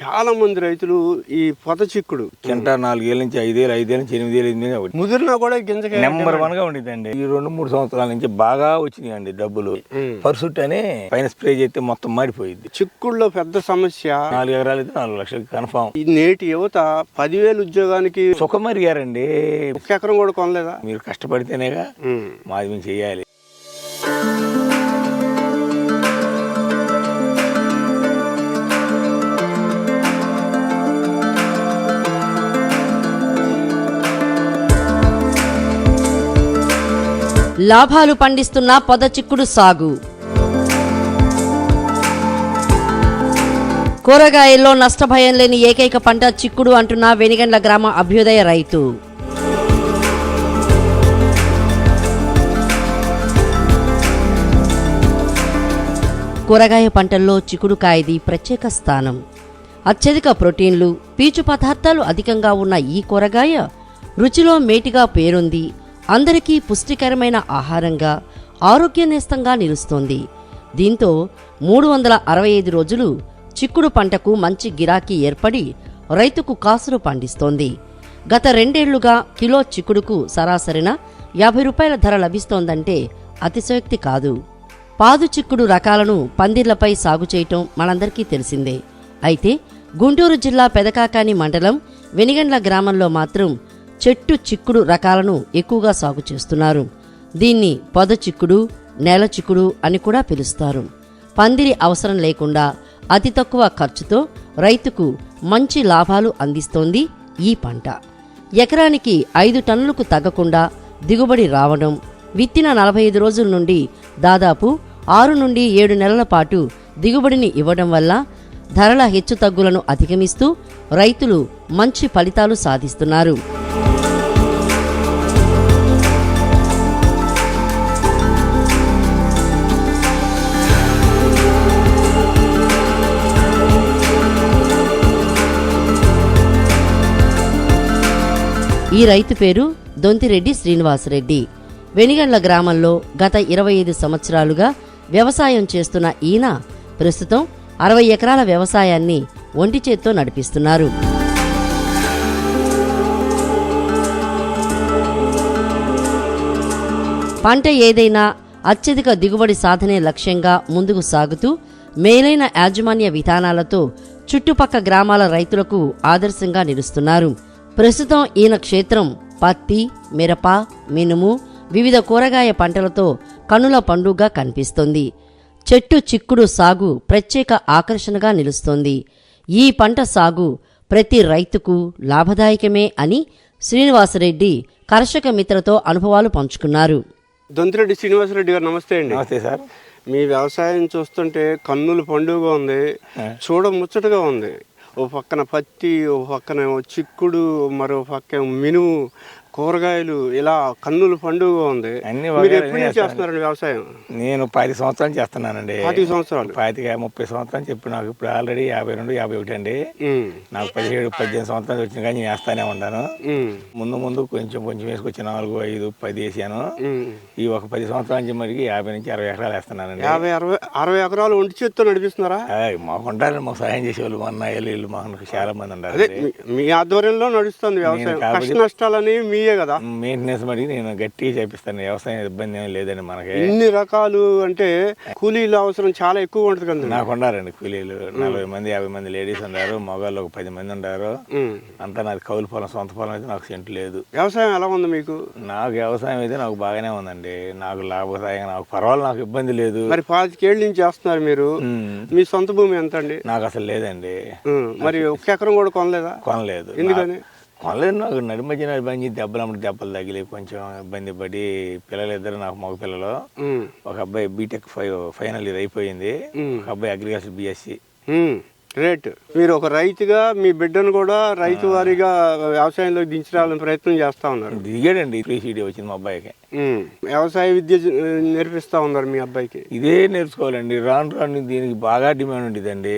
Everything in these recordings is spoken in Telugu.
చాలా మంది రైతులు ఈ పొద చిక్కుడు. కింటా నాలుగేళ్ళ నుంచి ఐదేళ్ళు ఐదేళ్ళ నుంచి ఎనిమిదేళ్ళు ఎనిమిది ముదిరినా కూడా గింజకి నెంబర్ వన్గా ఉండేదండి ఈ రెండు మూడు సంవత్సరాల నుంచి బాగా వచ్చినాయండి డబ్బులు. పర్సుట్ అని పైన స్ప్రే చేస్తే మొత్తం మాడిపోయింది చిక్కుడులో పెద్ద సమస్య. నాలుగు ఎకరాలు అయితే నాలుగు లక్షలకి కన్ఫామ్. ఈ నేటి యువత పదివేలు ఉద్యోగానికి సుఖమరిగారండి ఒక ఎకరం కూడా కొనలేదా? మీరు కష్టపడితేనేగా. మాది మేము చేయాలి. లాభాలు పండిస్తున్న పొద చిక్కుడు సాగు. కూరగాయల్లో నష్టభయం లేని ఏకైక పంట చిక్కుడు అంటున్న వెనిగండ్ల గ్రామ అభ్యుదయ రైతు. కూరగాయ పంటల్లో చిక్కుడుకాయది ప్రత్యేక స్థానం. అత్యధిక ప్రోటీన్లు పీచు పదార్థాలు అధికంగా ఉన్న ఈ కూరగాయ రుచిలో మేటిగా పేరుంది అందరికీ పుష్టికరమైన ఆహారంగా ఆరోగ్యనేస్తంగా నిలుస్తోంది. దీంతో మూడు వందల అరవై ఐదు రోజులు చిక్కుడు పంటకు మంచి గిరాకీ ఏర్పడి రైతుకు కాసులు పండిస్తోంది. గత రెండేళ్ళుగా కిలో చిక్కుడుకు సరాసరిన యాభై రూపాయల ధర లభిస్తోందంటే అతిశయోక్తి కాదు. పాదు చిక్కుడు రకాలను పందిర్లపై సాగు చేయటం మనందరికీ తెలిసిందే. అయితే గుంటూరు జిల్లా పెదకాకాని మండలం వెనిగండ్ల గ్రామంలో మాత్రం చెట్టు చిక్కుడు రకాలను ఎక్కువగా సాగు చేస్తున్నారు. దీన్ని పొద చిక్కుడు నేల చిక్కుడు అని కూడా పిలుస్తారు. పందిరి అవసరం లేకుండా అతి తక్కువ ఖర్చుతో రైతుకు మంచి లాభాలు అందిస్తోంది ఈ పంట. ఎకరానికి ఐదు టన్నులకు తగ్గకుండా దిగుబడి రావడం విత్తిన నలభై ఐదు రోజుల నుండి దాదాపు ఆరు నుండి ఏడు నెలల పాటు దిగుబడిని ఇవ్వడం వల్ల ధరల హెచ్చుతగ్గులను అధిగమిస్తూ రైతులు మంచి ఫలితాలు సాధిస్తున్నారు. ఈ రైతు పేరు దొంతిరెడ్డి శ్రీనివాసరెడ్డి. వెనిగండ్ల గ్రామంలో గత ఇరవై ఐదు సంవత్సరాలుగా వ్యవసాయం చేస్తున్న ఈయన ప్రస్తుతం అరవై ఎకరాల వ్యవసాయాన్ని ఒంటి చేత్తో నడిపిస్తున్నారు. పంట ఏదైనా అత్యధిక దిగుబడి సాధనే లక్ష్యంగా ముందుకు సాగుతూ మేలైన యాజమాన్య విధానాలతో చుట్టుపక్క గ్రామాల రైతులకు ఆదర్శంగా నిలుస్తున్నారు. ప్రస్తుతం ఈయన క్షేత్రం పత్తి మిరప మినుము వివిధ కూరగాయ పంటలతో కనుల పండుగ కనిపిస్తోంది. చెట్టు చిక్కుడు సాగు ప్రత్యేక ఆకర్షణగా నిలుస్తోంది. ఈ పంట సాగు ప్రతి రైతుకు లాభదాయకమే అని శ్రీనివాసరెడ్డి కర్షక మిత్రతో అనుభవాలు పంచుకున్నారు. దొంతిరెడ్డి శ్రీనివాసరెడ్డి గారు నమస్తే అండి. నమస్తే సార్. మీ వ్యవసాయం చూస్తుంటే కన్నుల పండుగ ఉంది. చూడ ముచ్చటగా ఉంది. ఓ పక్కన పత్తి ఓ పక్కన చిక్కుడు మరో పక్క మినుము. కూరగాయలు ఇలా కన్నుల పండుగ ఉంది. అన్ని మీరు వగైరా ఎప్పటి నుంచి చేస్తాను. చేస్తున్నారండి వ్యవసాయం? నేను పది సంవత్సరాలు చేస్తున్నానండి. పాతిక సంవత్సరాలు. పాతిక ముప్పై సంవత్సరాలు చెప్పి నాకు ఇప్పుడు ఆల్రెడీ యాభై రెండు యాభై ఒకటి అండి. నాకు పదిహేడు పద్దెనిమిది సంవత్సరాలు వచ్చిన కానీ నేను వేస్తానే ఉన్నాను. ముందు ముందు కొంచెం కొంచెం వేసుకొచ్చి నాలుగు ఐదు పది వేసాను. ఈ ఒక పది సంవత్సరాల నుంచి మరికి యాభై నుంచి అరవై ఎకరాలు వేస్తున్నానండి. యాభై అరవై అరవై ఎకరాలు ఒంటి చేత్తో నడిపిస్తున్నారా? మాకు ఉంటారు మాకు సహాయం చేసేవాళ్ళు. మా అన్నయ్యలు వీళ్ళు మాకు చాలా మంది ఉండాలి మీ- మీ ఆధ్వర్యంలో నడుస్తుంది వ్యవసాయం. కష్ట నష్టాలని మీయే కదా? మెయింటెనెన్స్ మడిగి నేను గట్టిగా చేపిస్తాను. వ్యవసాయం ఇబ్బంది ఏమీ లేదండి మనకి. ఇన్ని రకాలు అంటే కూలీల అవసరం చాలా ఎక్కువ ఉంటుంది కదా? నాకు ఉండారండి కూలీలు. నలభై మంది యాభై మంది లేడీస్ ఉన్నారు. మగవాళ్ళు ఒక పది మంది ఉన్నారు. అంతా నాది కౌలు పొలం సొంత పొలం అయితే నాకు సెంటు లేదు. వ్యవసాయం ఎలా ఉంది మీకు? నాకు వ్యవసాయం అయితే నాకు బాగానే ఉందండి. నాకు లాభదాయంగా నాకు పర్వాలేదు నాకు ఇబ్బంది లేదు. మరి పాతికేళ్ళ నుంచి చేస్తున్నారు మీరు. మీ సొంత భూమి ఎంత అండి నాకు అసలు లేదండి. మరి ఒక్క ఎకరం కూడా కొనలేదా? కొనలేదు. ఎందుకని? కొనలేదు నాకు నడి మధ్య నడిపంచి దెబ్బలు అమ్మటి దెబ్బలు తగిలి కొంచెం ఇబ్బంది పడి పిల్లలు ఇద్దరు నాకు మగ పిల్లలు. ఒక అబ్బాయి బీటెక్ ఫైవ్ ఫైనల్ ఇయర్ అయిపోయింది. ఒక అబ్బాయి అగ్రికల్చర్ బిఎస్సి గ్రేట్ మీరు ఒక రైతుగా మీ బిడ్డను కూడా రైతు వారీగా వ్యవసాయంలో దించడానికి ప్రయత్నం చేస్తా ఉన్నారు. దిగాడండి త్రీ సీడీ వచ్చింది మా అబ్బాయికి. వ్యవసాయ విద్య నేర్పిస్తా ఉన్నారు మీ అబ్బాయికి. ఇదే నేర్చుకోవాలండి. రాను రాను దీనికి బాగా డిమాండ్ ఉండేదండి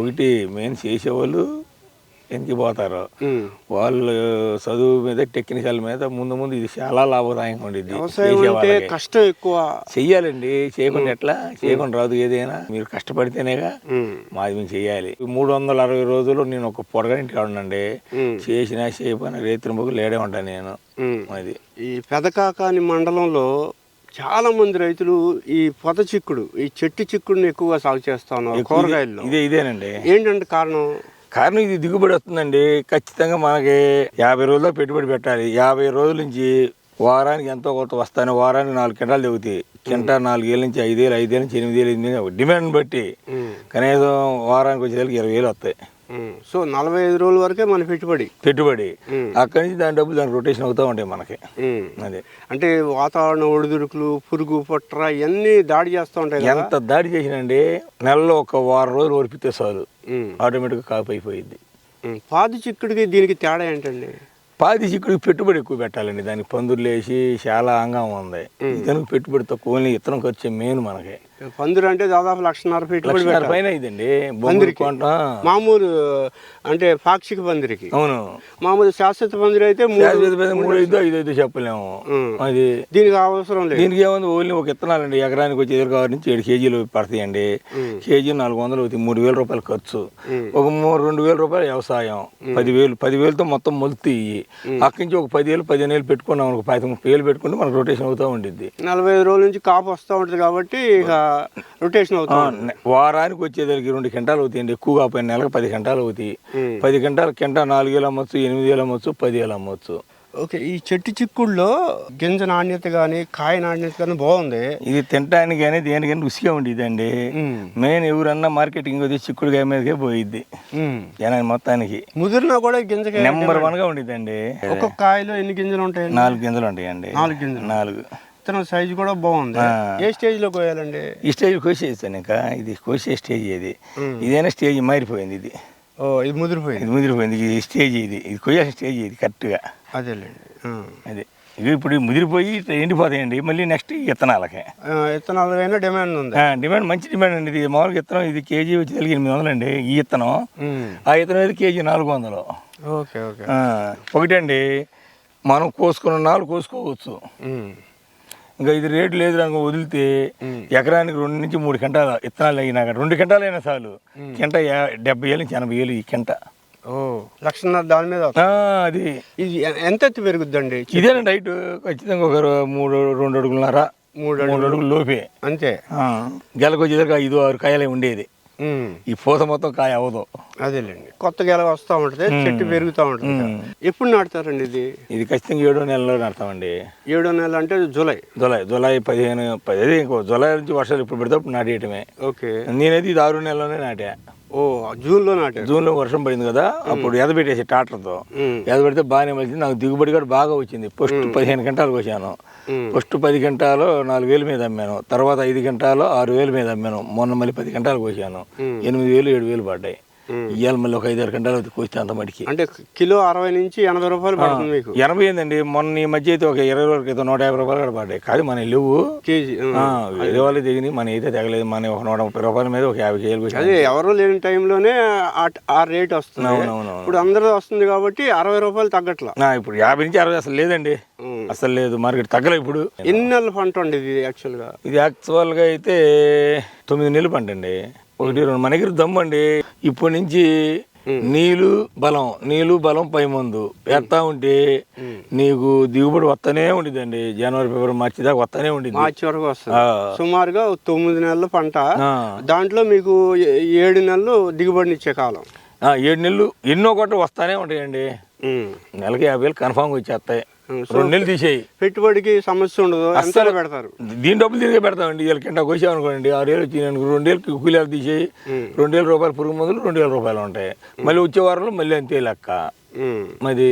ఒకటి మెయిన్ చేసేవాళ్ళు ఎందుకు పోతారు? ఉమ్. వాళ్ళు చదువు మీద టెక్నికల్ మీద ముందు ముందు ఇది చాలా లాభదాయంగా ఉండేది కష్టం ఎక్కువ. చెయ్యాలండి. చేయకుండా ఎట్లా? చేయకుండా రాదు ఏదైనా. మీరు కష్టపడితేనేగా. మాది మేము చెయ్యాలి మూడు వందల అరవై రోజులు నేను ఒక పొడగంటి ఉండండి. చేసినా చేయకపోయినా రేతుల ముగ్గు లేడే ఉంటాను నేను. అది ఈ పెదకాకాని మండలంలో చాలా మంది రైతులు ఈ పొద చిక్కుడు ఈ చెట్టు చిక్కుడుని ఎక్కువగా సాగు చేస్తా ఉన్నారు కూరగాయల్లో. ఇదే ఇదేనండి. ఏంటంటే కారణం? కారణం ఇది దిగుబడి వస్తుందండి ఖచ్చితంగా మనకి యాభై రోజుల్లో పెట్టుబడి పెట్టాలి యాభై రోజుల నుంచి వారానికి ఎంతో కొంత వస్తాను వారానికి నాలుగు కింటాలు దిగుతాయి కింటా నాలుగేళ్ళ నుంచి ఐదేళ్ళు ఐదేళ్ళ నుంచి ఎనిమిదేళ్ళు ఎనిమిది డిమాండ్ బట్టి. కనీసం వారానికి వచ్చేసరికి ఇరవై వేలు వస్తాయి. సో నలభై ఐదు రోజుల వరకే మన పెట్టుబడి. పెట్టుబడి. అక్కడి నుంచి దాని డబ్బులు దాని రొటేషన్ అవుతూ ఉంటాయి మనకి. అదే. అంటే వాతావరణ ఒడిదుడుకులు పురుగు పుట్ర ఇవన్నీ దాడి చేస్తూ ఉంటాయి ఎంత దాడి చేసినండి నెలలో ఒక వారం రోజులు ఓడిపితే చాలు. ఆటోమేటిక్గా కాపు అయిపోయింది. పాది చిక్కుడికి దీనికి తేడా ఏంటండి? పాది చిక్కుడికి పెట్టుబడి ఎక్కువ పెట్టాలండి. దానికి పందులు వేసి చాలా అంగం ఉంది ఇతనికి పెట్టుబడి తక్కువ ఇతనం ఖర్చు మెయిన్ మనకి. పందిరు అంటే దాదాపు లక్షన్నర లక్షన్నర పెట్టాలి. పైన ఇదండి పందిరికి. మామూలు అంటే పాక్షిక పందిరికి. అవును. మామూలు శాశ్వత పందిరి అయితే మూడు ఐదు ఐదు ఐదు చెప్పలేము. అది దీనికి అవసరం లేదు. దీనికి ఏముంది? ఓన్లీ ఒక ఇత్తనాలండి. ఎకరానికి వచ్చి ఎదురు కావాలి నుంచి ఏడు కేజీలు పడతాయండి. కేజీ నాలుగు వందలు అవుతాయి. మూడు వేల రూపాయలు ఖర్చు. ఒక మూడు రెండు వేల రూపాయలు వ్యవసాయం. పదివేలు పదివేలతో మొత్తం మొలుతాయి. అక్కడి నుంచి ఒక పదివేలు పదిహేను వేలు పెట్టుకున్నాం ఒక పది ముప్పై వేలు పెట్టుకుంటే మనకు రొటేషన్ అవుతూ ఉండిద్ది. నలభై ఐదు రోజుల నుంచి కాపు వస్తూ ఉంటుంది కాబట్టి ఇక రొటేషన్ అవుతా ఉంటుంది. నె- వారానికి వచ్చేసరికి రెండు గంటలు అవుతాయండి ఎక్కువగా పోయిన నెలకు పది గంటలు అవుతాయి. పది గంటల కింట నాలుగు వేలు అమ్మొచ్చు ఎనిమిది వేలు అమ్మొచ్చు పది వేలు అమ్మొచ్చు. ఓకే ఈ చెట్టు చిక్కుడులో గింజ నాణ్యత కానీ కాయ నాణ్యత కానీ బాగుంది. ఇది తినడానికి కానీ దేనికైనా రుచిగా ఉండేదండి. ఉమ్. మెయిన్ ఎవరన్నా మార్కెటింగ్ వచ్చి చిక్కుడుకాయ మీదకే పోయిద్ది. జనాన్ని మొత్తానికి. ముదిరినా కూడా గింజకి నెంబర్ వన్గా ఉండిద్దండి ఒక్కొక్క కాయలో ఎన్ని గింజలు ఉంటాయండి? నాలుగు గింజలు ఉంటాయండి. నాలుగు గింజలు. నాలుగు. విత్తనం సైజు కూడా బాగుంది. ఏ స్టేజ్లో కోయాలండి? ఈ స్టేజ్ కోసేస్తాను ఇంకా. ఇది కోసే స్టేజ్ ఇది. ఇదైనా స్టేజ్ మారిపోయింది ఇది. ఓ ఇది ముదిరిపోయింది. ఇది ముదిరిపోయింది. ఇది స్టేజ్ ఇది. ఇది కొయ్యాల్సిన స్టేజ్ ఇది కరెక్ట్గా. అదేలేండి. అది. ఇవి ఇప్పుడు ముదిరిపోయి ఎండిపోతాయండి. మళ్ళీ నెక్స్ట్ విత్తనాలకి ఆ, విత్తనాలు అయినా డిమాండ్ ఉంది. డిమాండ్ మంచి డిమాండ్ అండి ఇది. మామూలుగా విత్తనం ఇది కేజీ వచ్చి తెలిగి ఎనిమిది వందలు అండి. ఈ విత్తనం. ఆ విత్తనం అయితే కేజీ నాలుగు వందలు. Okay okay. ఒకటండి మనం కోసుకున్న నాలుగు కోసుకోవచ్చు. ఇంకా ఇది రేటు లేదు అనుకో వదిలితే ఎకరానికి రెండు నుంచి మూడు గంటల విత్తనాలు అయినాక రెండు గంటలు అయినా చాలు. కింట డెబ్బై ఏళ్ళు నుంచి ఎనభై ఏళ్ళు ఈ కింట. ఓ లక్షన్నర దాని మీద అది. ఇది ఎంత ఎత్తు పెరుగుద్దండి? ఇదేనండి హైట్ ఖచ్చితంగా ఒక మూడు రెండు అడుగులన్నర మూడు మూడు అడుగులు లోపే. అంతే. గెలకు వచ్చేసరికి ఐదు ఆరు కాయలే ఉండేది. ఈ పూత మొత్తం కాయ అవ్వదు. అదేలేండి. కొత్త గెల వస్తూ ఉంటుంది చెట్టు పెరుగుతూ ఉంటుంది. ఎప్పుడు నాటుతారండి ఇది? ఇది ఖచ్చితంగా ఏడో నెలలో నడతామండి ఏడో నెల అంటే జూలై. జులై జులై పదిహేను పది అదే ఇంకో జులై నుంచి వర్షాలు ఇప్పుడు పెడితే అప్పుడు నాటేయటమే. ఓకే. నేనైతే ఇది ఆరు నెలలోనే నాటా. ఓ జూన్లో నాటారు. జూన్లో వర్షం పడింది కదా అప్పుడు ఎదబెట్టేసి ట్రాక్టర్తో. ఎదబెడితే బాగానే వచ్చింది నాకు దిగుబడి కూడా బాగా వచ్చింది. ఫస్ట్ పదిహేను గంటలు కోసాను. ఫస్ట్ పది గంటలు నాలుగు వేల మీద అమ్మాను. తర్వాత ఐదు గంటలు ఆరు వేల మీద అమ్మాను. మొన్న మళ్ళీ పది గంటలు కోసాను. ఎనిమిది వేలు ఏడు వేలు పడ్డాయి. ఇవాళ మళ్ళీ ఒక ఐదారు గంటలు కోస్తే అంత మటుకి. అంటే కిలో అరవై నుంచి ఎనభై రూపాయలు పడుతుంది మీకు. ఎనభై ఏందండి? మొన్న ఈ మధ్య అయితే ఒక ఇరవై రోజుల క్రితం నూట యాభై రూపాయలు పడ్డాయి. కాదు మన లేవు కేజీ వేరే వాళ్ళు దిగినాయి మన అయితే తగలేదు. మన ఒక నూట ముప్పై రూపాయల మీద ఒక యాభై కేజీలు అదే ఎవరు లేని టైంలోనే ఆ- రేట్ వస్తుంది. అవునవును ఇప్పుడు అందరూ వస్తుంది కాబట్టి అరవై రూపాయలు తగ్గట్లా. నా ఇప్పుడు యాభై నుంచి అరవై అసలు లేదండి. అసలు లేదు మార్కెట్ తగ్గలే ఇప్పుడు. ఎన్ని నెలల పంట అండి ఇది యాక్చువల్గా ఇది యాక్చువల్గా అయితే తొమ్మిది నెలలు పంట అండి. ఒకటి రెండు. మన దగ్గర దమ్ము అండి ఇప్పటి నుంచి నీళ్ళు బలం నీళ్ళు బలం పై మందు. వేస్తా ఉంటే నీకు దిగుబడి వస్తూనే ఉండిద్దండి. జనవరి ఫిబ్రవరి మార్చి దాకా వస్తూనే ఉండిద్ది. మార్చి వరకు వస్తుంది. సుమారుగా తొమ్మిది నెలల పంట. దాంట్లో మీకు ఏడు నెలలు దిగుబడినిచ్చే కాలం. ఆ, ఏడు నెలలు ఎన్నో కొట్ట వస్తానే ఉంటాయండి. నెలకి యాభై వేలు కన్ఫామ్గా వచ్చేస్తాయి. రెండు నెలలు తీసేయి. పెట్టుబడికి సమస్య ఉండదు. ఎంత పెడతారు? దీని డబ్బులు తిరిగి పెడతామండి వీళ్ళ కింద కోసాం అనుకోండి ఆరు వేలు వచ్చింది అనుకో రెండు వేలు కూలీలు తీసేయి రెండు వేల రూపాయలు పురుగు మందులు రెండు వేల రూపాయలు ఉంటాయి. మళ్ళీ వచ్చే వారంలో మళ్ళీ అంతే లెక్క. మరి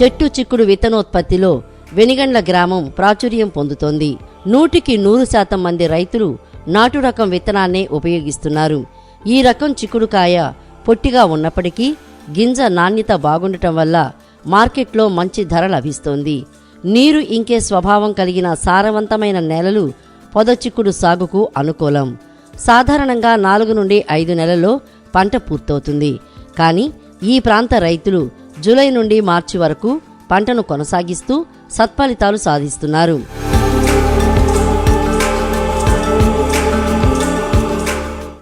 చెట్టు చిక్కుడు విత్తనోత్పత్తిలో వెనిగండ్ల గ్రామం ప్రాచుర్యం పొందుతోంది. నూటికి నూరు శాతం మంది రైతులు నాటు రకం విత్తనాన్నే ఉపయోగిస్తున్నారు. ఈ రకం చిక్కుడుకాయ పొట్టిగా ఉన్నప్పటికీ గింజ నాణ్యత బాగుండటం వల్ల మార్కెట్లో మంచి ధర లభిస్తోంది. నీరు ఇంకే స్వభావం కలిగిన సారవంతమైన నేలలు పొద చిక్కుడు సాగుకు అనుకూలం. సాధారణంగా నాలుగు నుండి ఐదు నెలల్లో పంట పూర్తవుతుంది. కానీ ఈ ప్రాంత రైతులు జూలై నుండి మార్చి వరకు పంటను కొనసాగిస్తూ సత్ఫలితాలు సాధిస్తున్నారు.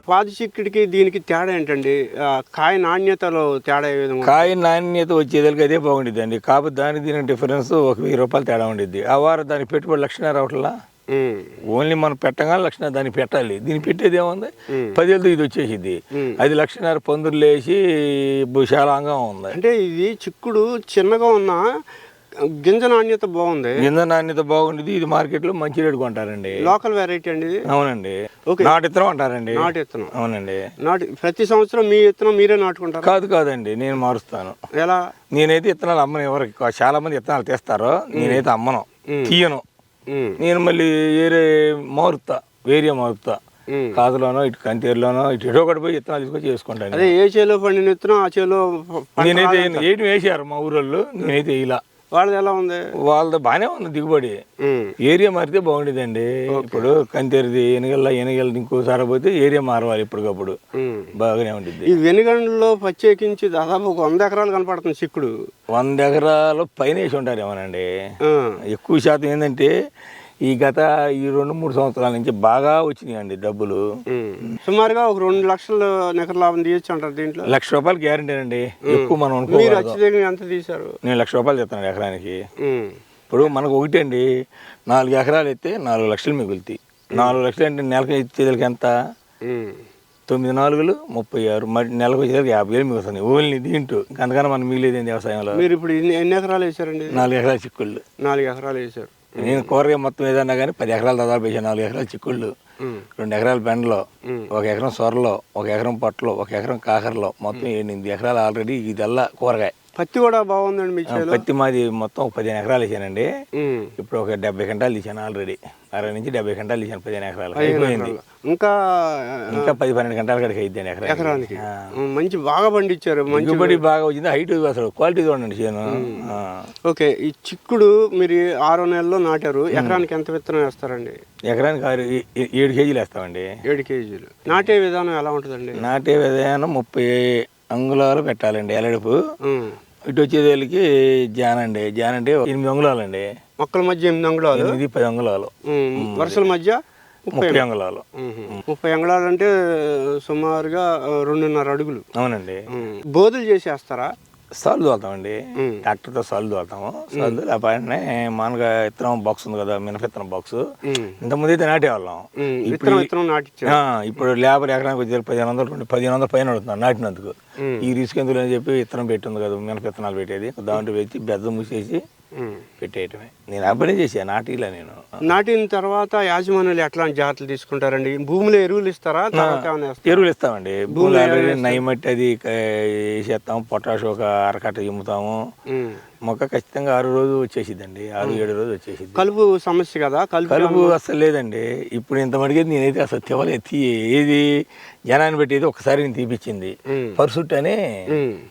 పాది చిక్కుడికి దీనికి తేడా ఏంటండి? కాయ నాణ్యతలో తేడా ఏ విధంగా కాయ నాణ్యత వచ్చేదానికి అదే బాగుండిద్ది అండి కాకపోతే దానికి దీనికి డిఫరెన్స్ ఒక వెయ్యి రూపాయలు తేడా ఉండిద్ది. ఆ వారం దానికి పెట్టుబడి లక్షణ రావట్లా? ఓన్లీ మనం పెట్టగానే లక్షణ దానికి పెట్టాలి. దీనికి పెట్టేది ఏముంది? పదేళ్ళతో ఇది వచ్చేసిద్ది. అది లక్షన్నర పందులు వేసి విశాలంగా ఉంది. అంటే ఇది చిక్కుడు చిన్నగా ఉన్న గింజ నాణ్యత బాగుంది. గింజ నాణ్యత బాగుండేది. ఇది మార్కెట్లో మంచి రేటు కొంటారండి. లోకల్ వెరైటీ అండి ఇది. అవునండి. ఓకే. నాటు ఇత్తనం అంటారండి. నాటు విత్తనం అవునండి. నాటు ప్రతి సంవత్సరం మీ విత్తనం మీరే నాటుకుంటారు? కాదు కాదండి నేను మారుస్తాను. ఎలా? నేనైతే ఇత్తనాలు అమ్మను ఎవరికి చాలా మంది ఇత్తనాలు తీస్తారో నేనైతే అమ్మను. తీయను. నేను మళ్ళీ వేరే మారుతా వేరే మారుతా. కాదులోనో ఇటు కంతేరులోనో ఇటు ఎటో ఒకటి పోయి ఇత్తనాలు తీసుకొచ్చి చేసుకుంటాను అదే ఏ చేలో పండిన విత్తనం ఆ చేలో నేనైతే. ఏటి వేసారు మా ఊరోళ్ళు నేనైతే ఇలా. వాళ్ళది ఎలా ఉంది? వాళ్ళది బాగానే ఉంది దిగుబడి. ఏరియా మారితే బాగుండేదండి. ఇప్పుడు కంతేరిది ఎనగల్ల ఎనగల ఇంకోసారి పోతే ఏరియా మారవాలి ఇప్పటికప్పుడు. బాగానే ఉండిద్ది. ఈ వెనుగండ్లలో ప్రత్యేకించి దాదాపు ఒక వంద ఎకరాలు కనపడుతుంది చిక్కుడు. వంద ఎకరాలు పైన వేసి ఉంటారేమోనండి. ఆ, ఎక్కువ శాతం ఏంటంటే ఈ గత ఈ రెండు మూడు సంవత్సరాల నుంచి బాగా వచ్చినాయండి డబ్బులు. సుమారుగా ఒక రెండు లక్షల నికర లాభం తీయచ్చు అంటారు దీంట్లో? లక్ష రూపాయలు గ్యారంటీ అండి. ఎక్కువ మనం అత్యధికంగా ఎంత తీశారు? నేను లక్ష రూపాయలు చెప్తాను ఎకరానికి. ఇప్పుడు మనకు ఒకటి అండి నాలుగు ఎకరాలు అయితే నాలుగు లక్షలు మిగులుతాయి. నాలుగు లక్షలు అంటే నెలకు ఇచ్చేదానికి ఎంత. తొమ్మిది నాలుగులు ముప్పై ఆరు. మరి నెలకు వచ్చేసరికి యాభై వేలు మిగులుతుంది. ఓన్లీ దీంట్లో. అంతకన్నా మనం మిగిలేదు వ్యవసాయంలో? మీరు ఇప్పుడు ఎన్ని ఎన్ని ఎకరాలు వేసారండి నాలుగు ఎకరాల చిక్కుళ్ళు. నాలుగు ఎకరాలు వేసారు నేను కూరగాయ మొత్తం ఏదన్నా కానీ పది ఎకరాలు దాదాపు వేసాను. నాలుగు ఎకరాల చిక్కుళ్ళు. రెండు ఎకరాల బెండలో. ఒక ఎకరం సొరలో. ఒక ఎకరం పట్టులో. ఒక ఎకరం కాకరలో. మొత్తం ఎనిమిది ఎకరాలు ఆల్రెడీ ఇదల్లా కూరగాయ. పత్తి కూడా బాగుందండి మీ పత్తి మాది మొత్తం పదిహేను ఎకరాలు వేసానండి. ఇప్పుడు ఒక డెబ్బై గంటలు తీసాను ఆల్రెడీ. అరవై నుంచి డెబ్బై గంటలు తీసాను పదిహేను ఎకరాలు. అయిపోయింది. ఇంకా ఇంకా పది పన్నెండు గంటల కాడికి అయిద్దండి ఎకరానికి. ఎకరానికి. మంచి బాగా పండించారు మంచి బాగా వచ్చింది. హైట్ అసలు క్వాలిటీ చూడండి చేను. ఓకే ఈ చిక్కుడు మీరు ఆరో నెలలో నాటారు. ఎకరానికి ఎంత విత్తనం వేస్తారండి? ఎకరానికి ఆరు ఏడు కేజీలు వేస్తామండి. ఏడు కేజీలు. నాటే విధానం ఎలా ఉంటుందండి? నాటే విధానం ముప్పై అంగుళాలు పెట్టాలండి ఎలడుపు. ఇటు వచ్చేదానికి జాన్ అండి. జాన్ అంటే ఎనిమిది అంగుళాలండి మొక్కల మధ్య ఎనిమిది అంగుళాలు ఎనిమిది పది అంగుళాలు వరుసల మధ్య ముప్పై అంగుళాలు. ముప్పై అంగుళాలు అంటే సుమారుగా రెండున్నర అడుగులు. అవునండి. బోధులు చేసేస్తారా? సాలు తోలుతామండి ఉమ్. ట్రాక్టర్తో సాలు తోలుతాము సాలు లేకపోతే మామూలుగా ఇత్తనం బాక్స్ ఉంది కదా మినప ఇత్తనం బాక్స్. ఇంతకుముందు అయితే నాటేవాళ్ళం ఉమ్. ఇప్పుడు ఆ, లేబర్ ఎకరానికి వచ్చి పదిహేను వందలు రెండు పదిహేను వందలు పైన అడుగుతున్నారు నాటినందుకు. ఈ రిస్క్ ఎందుకు అని చెప్పి విత్తనం పెట్టుంది కదా మినప విత్తనాలు పెట్టేది దాంట్లో పెట్టి బెద్ద మూసేసి. పెట్టేయటమే. నేను అప్పుడే చేశాను నాటిలా నేను. నాటిన తర్వాత యాజమాన్యులు ఎట్లాంటి జాగ్రత్తలు తీసుకుంటారండి? భూమిలో ఎరువులు ఇస్తారా? ఎరువులు ఇస్తామండి. భూములు నైమట్టి అది వేసేస్తాము పొటాష్ ఒక అరకట్ట ఇమ్ముతాము. మొక్క ఖచ్చితంగా ఆరు రోజు వచ్చేసిద్దండి. ఆరు ఏడు రోజు వచ్చేసిద్ది. కలుపు సమస్య కదా? కలుపు కలుపు అసలు లేదండి. ఇప్పుడు ఇంత మడిగేది నేనైతే అసలు తెవలే ఏది జనాన్ని పెట్టేది ఒకసారి నేను తీపిచ్చింది. పర్సుట్ అని.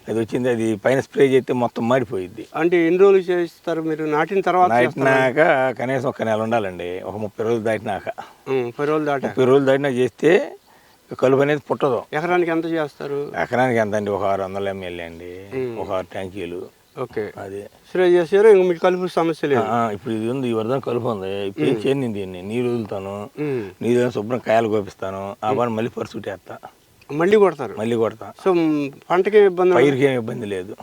అది వచ్చింది. అది పైన స్ప్రే చేస్తే మొత్తం మాడిపోయిద్ది. అంటే ఎన్ని రోజులు చేస్తారు మీరు? నాటిన తర్వాత? దాటినాక కనీసం ఒక నెల ఉండాలండి. ఒక ముప్పై రోజులు దాటినాక. ఉమ్, పది రోజులు దాటా ముప్పై రోజులు దాటినాక చేస్తే కలుపు అనేది పుట్టదు. ఎకరానికి ఎంత చేస్తారు? ఎకరానికి ఎంత అండి? ఒక ఆరు వందల ఎంఎల్ఏ అండి. ఒక ఆరు ట్యాంకీలు. ఓకే. అదే. స్ప్రే చేసారు ఇంక మీకు కలుపు సమస్య లేదు. ఆ, ఇప్పుడు ఇది ఉంది ఈ వరద కలుపు ఉంది. ఇప్పుడు నేను దీన్ని? నీరు వదులుతాను. నీరు శుభ్రం కాయలు కోపిస్తాను ఆ పని మళ్ళీ పర్సుట్ వేస్తా మళ్ళీ కొడతారు? మళ్ళీ కొడతా. సో పంటకి ఇబ్బంది? పైరుకి ఏమి ఇబ్బంది లేదు.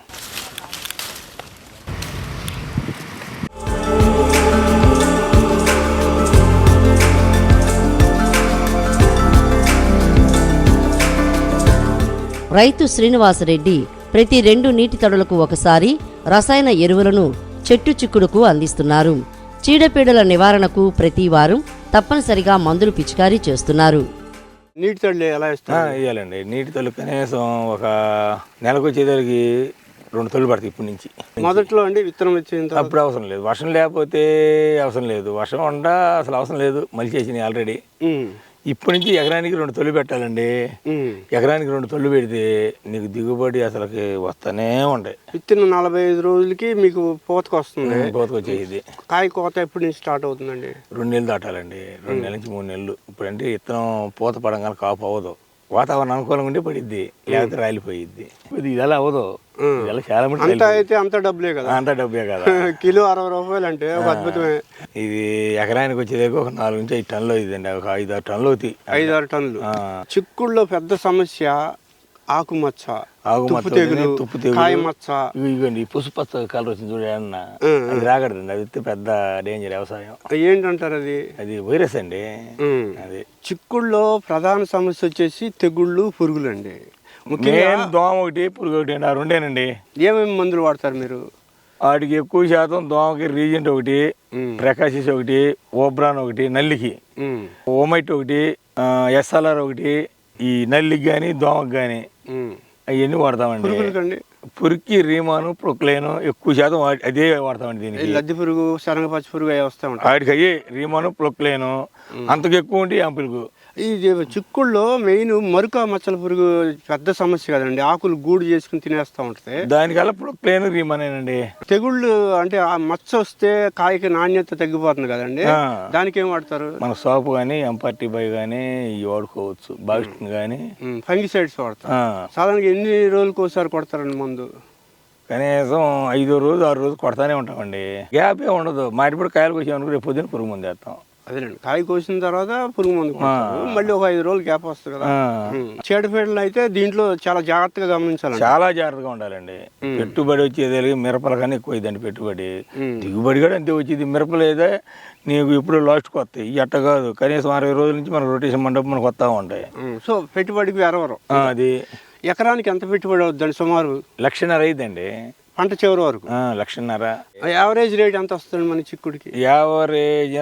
రైతు శ్రీనివాసరెడ్డి ప్రతి రెండు నీటి తడులకు ఒకసారి రసాయన ఎరువులను చెట్టు చిక్కుడుకు అందిస్తున్నారు. చీడపీడల నివారణకు ప్రతి వారం తప్పనిసరిగా మందులు పిచికారీ చేస్తున్నారు. నీటి తల్లి ఎలా వేయాలండి. నీటి తొలి కనీసం ఒక నెలకు వచ్చేసరికి రెండు తొలి పడతాయి ఇప్పటి నుంచి. మొదట్లో అండి విత్తనం వచ్చిన తర్వాత అప్పుడు అవసరం లేదు. వర్షం లేకపోతే అవసరం లేదు. వర్షం ఉండ అసలు అవసరం లేదు. మళ్ళీ చేసినాయి ఆల్రెడీ. ఇప్పటి నుంచి ఎకరానికి రెండు తొలి పెట్టాలండి. ఎకరానికి రెండు తొలి పెడితే నీకు దిగుబడి అసలుకి వస్తూనే ఉంటాయి. విత్తిన నలభై ఐదు రోజులకి మీకు పూతకు వస్తుంది కోతకొచ్చేది కాయ కోత ఎప్పటి నుంచి స్టార్ట్ అవుతుందండి? రెండు నెలలు దాటాలండి. రెండు నెలల నుంచి మూడు నెలలు. ఇప్పుడంటే ఇత్తనం పూత పడంగానే కాపు అవ్వదు. వాతావరణం అనుకూలంగా ఉంటే పడిద్ది లేకపోతే రాలిపోయిద్ది. ఇది ఇలా అవ్వదు? ఇలా చాలా మంది అంత అయితే అంత డబ్బులే కదా. అంత డబ్బే కదా. కిలో అరవై రూపాయలు అంటే ఒక అద్భుతమే. ఇది ఎకరానికి వచ్చేదాకా ఒక నాలుగు నుంచి ఐదు టన్నులు అవుతుందండి ఒక ఐదు ఆరు టన్నులు అవుతాయి ఐదు ఆరు టన్నులు. ఆ. చిక్కుళ్ళలో పెద్ద సమస్య ఆకుమచ్చ ఆకుమచ్చ తుప్పు తెగులు వదిలి, తుప్పు తెగులు. కాయ మచ్చ ఇవి ఇవ్వండి పసుపచ్చ కలర్ వచ్చింది చూడండి అది రాకూడదండి అది వస్తే పెద్ద డేంజర్ వ్యవసాయం ఏంటంటారు అది? అది వైరస్ అండి. అది. చిక్కుళ్ళలో ప్రధాన సమస్య వచ్చేసి తెగుళ్ళు పురుగులు అండి ముఖ్యంగా దోమ ఒకటి పురుగు ఒకటి అండి ఆ రెండేనండి. ఏమేమి మందులు వాడతారు మీరు? వాటికి ఎక్కువ శాతం దోమకి రీజెంట్ ఒకటి. ప్రకాశిస్ ఒకటి ఓబ్రాన్ ఒకటి నల్లికి. ఓమైట్ ఒకటి ఎస్ఎల్ఆర్ ఒకటి ఈ నల్లికి కానీ దోమకి కానీ. అవన్నీ వాడతామండి. పురికి రీమాను ప్రొక్లేను ఎక్కువ శాతం అదే వాడతామండి దీనికి. లద్దె పురుగు శనగ పచ్చి పురుగు అవి వస్తూ ఉంటాయి. వాటికి అయ్యే రీమాను ప్రొక్లేను అంతకు ఎక్కువ ఉంటే అంపులకు ఇది చిక్కుల్లో మెయిన్ మరుక మచ్చల పురుగు పెద్ద సమస్య కదండి. ఆకులు గూడు చేసుకుని తినేస్తూ ఉంటుంది. దానికల్లా ప్రొక్లేను రీమానేనండి. తెగుళ్ళు అంటే ఆ మచ్చ వస్తే కాయకి నాణ్యత తగ్గిపోతుంది కదండి. దానికి ఏం వాడతారు? మన సోపు కానీ ఎంపార్టీ బై కానీ వాడుకోవచ్చు. బాక్స్టిన్ కానీ ఫంగిసైడ్స్ వాడతారు. సాధారణంగా ఎన్ని రోజులకు ఒకసారి కొడతారండి మందు? కనీసం ఐదో రోజు ఆరు రోజు కొడతానే ఉంటామండి. గ్యాప్ ఏ ఉండదు. మాటిపడి కాయలు వచ్చామనుకో రేపు పొద్దున్న పురుగు ముందు వేస్తాం. అదేనండి. కాయ కోసిన తర్వాత పురుగు మందు. మళ్ళీ ఒక ఐదు రోజులు గ్యాప్ వస్తుంది కదా. చీడపీడలు అయితే దీంట్లో చాలా జాగ్రత్తగా గమనించాలండి. చాలా జాగ్రత్తగా ఉండాలండి. పెట్టుబడి వచ్చేది మిరపల కన్నా ఎక్కువ అయిందండి పెట్టుబడి. దిగుబడి కూడా అంతే వచ్చేది. మిరపలు అయితే నీకు ఇప్పుడు లాస్ట్కి వస్తాయి. ఈ అట్ట కాదు. కనీసం అరవై రోజుల నుంచి మనకు రొటేషన్ మండపం మనకు వస్తూ ఉంటాయి. సో పెట్టుబడికి ఎరవరు ఆ, అది. ఎకరానికి ఎంత పెట్టుబడి అవుతుందండి సుమారు? లక్షన్నర అయిందండి పంట చివరి వరకు. లక్షన్నర. యావరేజ్ రేట్ ఎంత వస్తుంది మన చిక్కుడికి? యావరేజ్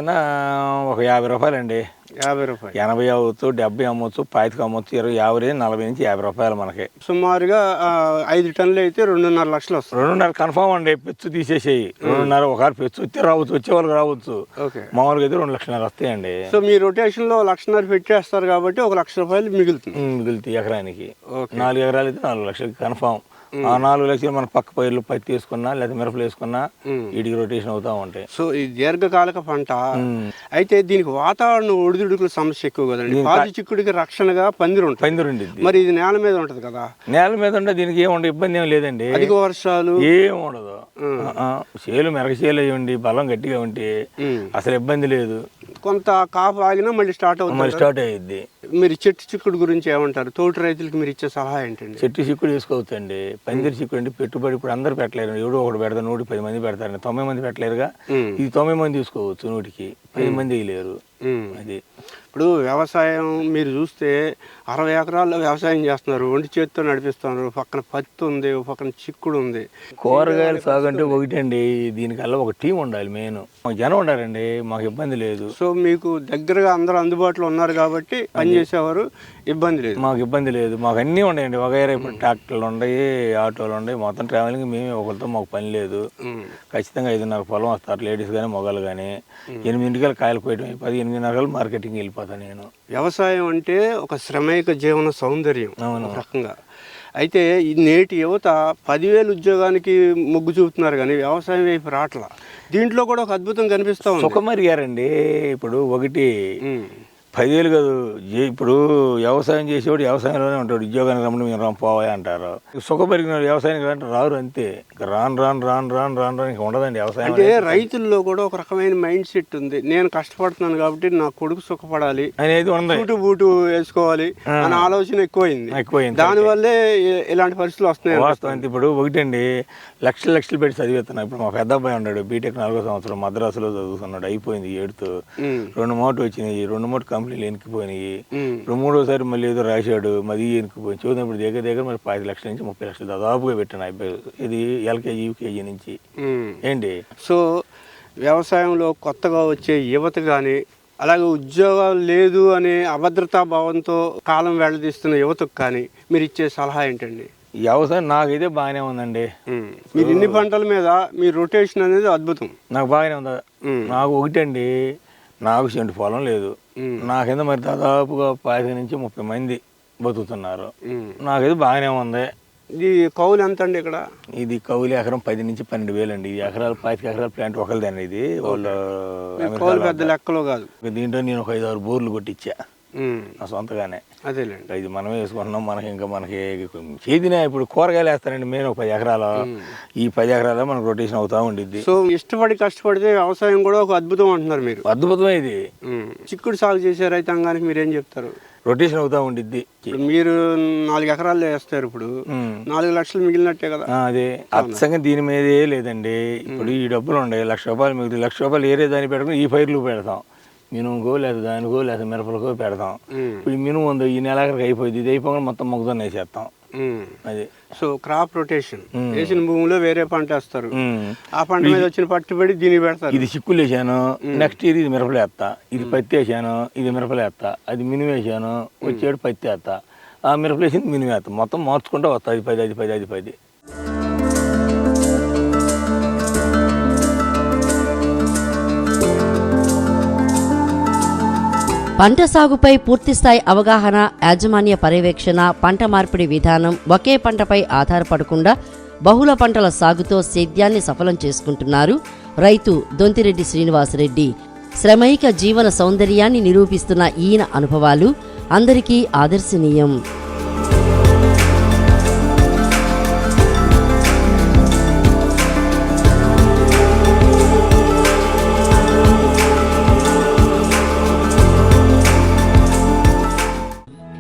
ఒక యాభై రూపాయలండి. యాభై రూపాయలు. ఎనభై అవ్వచ్చు డెబ్బై అమ్మవచ్చు పాతిక అమ్మవచ్చు ఇరవై యావరేజ్ నలభై నుంచి యాభై రూపాయలు మనకి. సుమారుగా ఐదు టన్నులు అయితే రెండున్నర లక్షలు వస్తుంది. రెండున్నర కన్ఫామ్ అండి పెచ్చు తీసేసేయి. రెండున్నర ఒకసారి పెచ్చు వచ్చి రావచ్చు వచ్చే వాళ్ళకి రావచ్చు. మామూలుగా అయితే రెండు లక్షన్నర వస్తాయండి. సో మీ రొటేషన్లో లక్షన్నర పెట్టేస్తారు కాబట్టి ఒక లక్ష రూపాయలు మిగులుతుంది. మిగులుతాయి ఎకరానికి. నాలుగు ఎకరాలు అయితే నాలుగు లక్షలకి కన్ఫామ్. ఆ నాలుగు లక్షలు మన పక్క పైర్లు పత్తి వేసుకున్నా లేదా మిరపలు వేసుకున్నా. వీటికి రొటేషన్ అవుతా ఉంటాయి. సో ఈ దీర్ఘకాలిక పంట. అయితే దీనికి వాతావరణ ఒడిదుడుకుల సమస్య ఎక్కువ కదండి. పాచి చిక్కుడికి రక్షణగా పందిరి ఉంటుంది. పందిరి మరి ఇది నేల మీద ఉంటది కదా. నేల మీద ఉంటే దీనికి ఏం ఉండదు ఇబ్బంది ఏం లేదండి. అధిక వర్షాలు? ఏం ఉండదు. చేలు మెరక చేలు అయ్యండి బలం గట్టిగా ఉంటే. అసలు ఇబ్బంది లేదు. కొంత కాపు ఆగినా మళ్ళీ స్టార్ట్ మళ్ళీ అవుతుంది స్టార్ట్ అయ్యిద్ది మీరు చెట్టు చిక్కుడు గురించి ఏమంటారు? తోటి రైతులకు మీరు ఇచ్చే సలహా ఏంటండి? చెట్టు చిక్కుడు వేసుకోవచ్చు అండి పందిరి చిక్కుడు పెట్టుబడి ఇప్పుడు అందరు పెట్టలేరు. ఎవడో ఒకటి పెడతారు నూటికి పది మంది పెడతారు తొంభై మంది పెట్టలేరుగా. ఇది తొంభై మంది తీసుకోవచ్చు నూటికి. పది మంది ఉమ్. అది. ఇప్పుడు వ్యవసాయం మీరు చూస్తే అరవై ఎకరాల్లో వ్యవసాయం చేస్తున్నారు. ఒంటి చేతితో నడిపిస్తున్నారు. పక్కన పత్తి ఉంది పక్కన చిక్కుడు ఉంది. కూరగాయలు సాగు అంటే ఒకటండి. దీనికల్లా ఒక టీం ఉండాలి మెయిన్ మాకు జనం ఉండాలండి. మాకు ఇబ్బంది లేదు. సో మీకు దగ్గరగా అందరూ అందుబాటులో ఉన్నారు కాబట్టి పని చేసేవారు ఇబ్బంది లేదు. మాకు ఇబ్బంది లేదు. మాకు అన్నీ ఉన్నాయండి. వగైరా ఇప్పుడు ట్రాక్టర్లు ఉన్నాయి ఆటోలు ఉన్నాయి. మొత్తం ట్రావెలింగ్ మేమే ఒకరితో మాకు పని లేదు. ఖచ్చితంగా ఐదున్నర పొలం వస్తారు. లేడీస్ కానీ మొగలు కానీ ఎనిమిదింటికల్ కాయలు కోయటం అయిపోయి ఎనిమిదిన్నరకల్ మార్కెటింగ్ వెళ్ళిపోతాను నేను వ్యవసాయం అంటే ఒక శ్రమైక జీవన సౌందర్యం అవును. రకంగా అయితే ఈ నేటి యువత పదివేలు ఉద్యోగానికి మొగ్గు చూపుతున్నారు కానీ వ్యవసాయం వైపు రావట్లా దీంట్లో కూడా ఒక అద్భుతం కనిపిస్తా ఉంది సుఖమరి గారండి ఇప్పుడు ఒకటి. పదివేలు కాదు. ఇప్పుడు వ్యవసాయం చేసేవాడు వ్యవసాయంలోనే ఉంటాడు. ఉద్యోగానికి రమ్మని మేము రాం పోవాయి అంటారు. సుఖపరిగిన వ్యవసాయానికి అంటే రారు అంతే. రాను రాను రాను రాను రాను రాను ఇంకా ఉండదండి వ్యవసాయం అంటే రైతుల్లో కూడా ఒక రకమైన మైండ్ సెట్ ఉంది. నేను కష్టపడుతున్నాను కాబట్టి నా కొడుకు సుఖపడాలి. అనేది ఉంది. బూటు బూటు వేసుకోవాలి అనే ఆలోచన ఎక్కువైంది. ఎక్కువైంది. దానివల్లే ఇలాంటి పరిస్థితులు వస్తున్నాయి వాస్తవం. అంతే ఇప్పుడు ఒకటండి. లక్షలు లక్షలు పెట్టి చదివేస్తున్నాడు ఇప్పుడు మా పెద్ద అబ్బాయి ఉన్నాడు బీటెక్ నాలుగో సంవత్సరం మద్రాసులో చదువుతున్నాడు. అయిపోయింది ఏడుతూ. రెండు మూట వచ్చినాయి. రెండు మూట కంపెనీలు వెనక్కిపోయినాయి ఉమ్. ఇప్పుడు మూడోసారి మళ్ళీ ఏదో రాశాడు మది వెనక్కిపోయింది చూసినప్పుడు దగ్గర దగ్గర మరి పది లక్షల నుంచి ముప్పై లక్షలు దాదాపుగా పెట్టాను అబ్బాయి ఇది ఎల్కేజీ యూకేజీ నుంచి. ఏంటి? సో వ్యవసాయంలో కొత్తగా వచ్చే యువత కానీ అలాగే ఉద్యోగాలు లేదు అనే అభద్రతా భావంతో కాలం వెళ్ళదీస్తున్న యువతకు కానీ మీరు ఇచ్చే సలహా ఏంటండి? ఈ వ్యవసాయం నాకైతే బాగానే ఉందండి. మీరు ఇన్ని పంటల మీద మీ రొటేషన్ అనేది అద్భుతం. నాకు బాగానే ఉంది. నాకు ఒకటండి నాకు చెంటు పొలం లేదు. నా కింద మరి దాదాపుగా పాతిక నుంచి ముప్పై మంది బతుకుతున్నారు. నాకైతే బాగానే ఉంది. ఇది కౌలు ఎంత అండి ఇక్కడ? ఇది కౌలు ఎకరం పది నుంచి పన్నెండు వేలు అండి. ఈ ఎకరాలు పాతిక ఎకరాల ప్లాంట్ ఒకరిదండి ఇది. వాళ్ళు కౌలు పెద్ద లెక్కలో కాదు. దీంట్లో నేను ఒక ఐదు ఆరు బోర్లు కొట్టించా ఉమ్. నా సొంతగానే. అదేలేండి. ఇది మనమే వేసుకుంటున్నాం మనకి ఇంకా మనకి చేతినే ఇప్పుడు కూరగాయలు వేస్తానండి మేము ఒక పది ఎకరాలు. ఈ పది ఎకరాలు మనకు రొటేషన్ అవుతా ఉండిద్ది. సో ఇష్టపడి కష్టపడితే వ్యవసాయం కూడా ఒక అద్భుతం అంటున్నారు మీరు. అద్భుతమే ఇది. చిక్కుడు సాగు చేసే రైతాంగానికి మీరేం చెప్తారు? రొటేషన్ అవుతా ఉండిద్ది. మీరు నాలుగు ఎకరాలు వేస్తారు ఇప్పుడు. నాలుగు లక్షలు మిగిలినట్టే కదా. అదే. అచ్చంగా దీని మీదే లేదండి. ఇప్పుడు ఈ డబ్బులు ఉండే లక్ష రూపాయలు మిగిలితే లక్ష రూపాయలు ఏరే దాన్ని పెట్టుకుని ఈ పైర్లు పెడతాం. మినుముకో లేదా దానికో లేదా మిరపలకో పెడతాం. ఇప్పుడు మినుము ఉంది ఈ నెలాఖరికి అయిపోయింది ఇది అయిపోగానే మొత్తం మొగ్గుదాన్ని వేసేస్తాం. అది. So crop rotation. వేసిన భూమిలో వేరే పంట వేస్తారు. ఆ పంట మీద వచ్చిన పట్టుబడి దీన్ని పెడతారు. ఇది చిక్కులు వేసాను నెక్స్ట్ ఇయర్ ఇది మిరపలు వేస్తా. ఇది పత్తి వేసాను ఇది మిరపలు వేస్తా. అది మినుము వేసాను వచ్చేడు పత్తి వేస్తా. ఆ మిరపలు వేసింది మినుము వేస్తా. మొత్తం మార్చుకుంటూ వస్తా. అది పది అది పది అది పది. పంట సాగుపై పూర్తిస్థాయి అవగాహన యాజమాన్య పర్యవేక్షణ పంట మార్పిడి విధానం ఒకే పంటపై ఆధారపడకుండా బహుళ పంటల సాగుతో సేద్యాన్ని సఫలం చేసుకుంటున్నారు రైతు దొంతిరెడ్డి శ్రీనివాసరెడ్డి. శ్రమైక జీవన సౌందర్యాన్ని నిరూపిస్తున్న ఈయన అనుభవాలు అందరికీ ఆదర్శనీయం.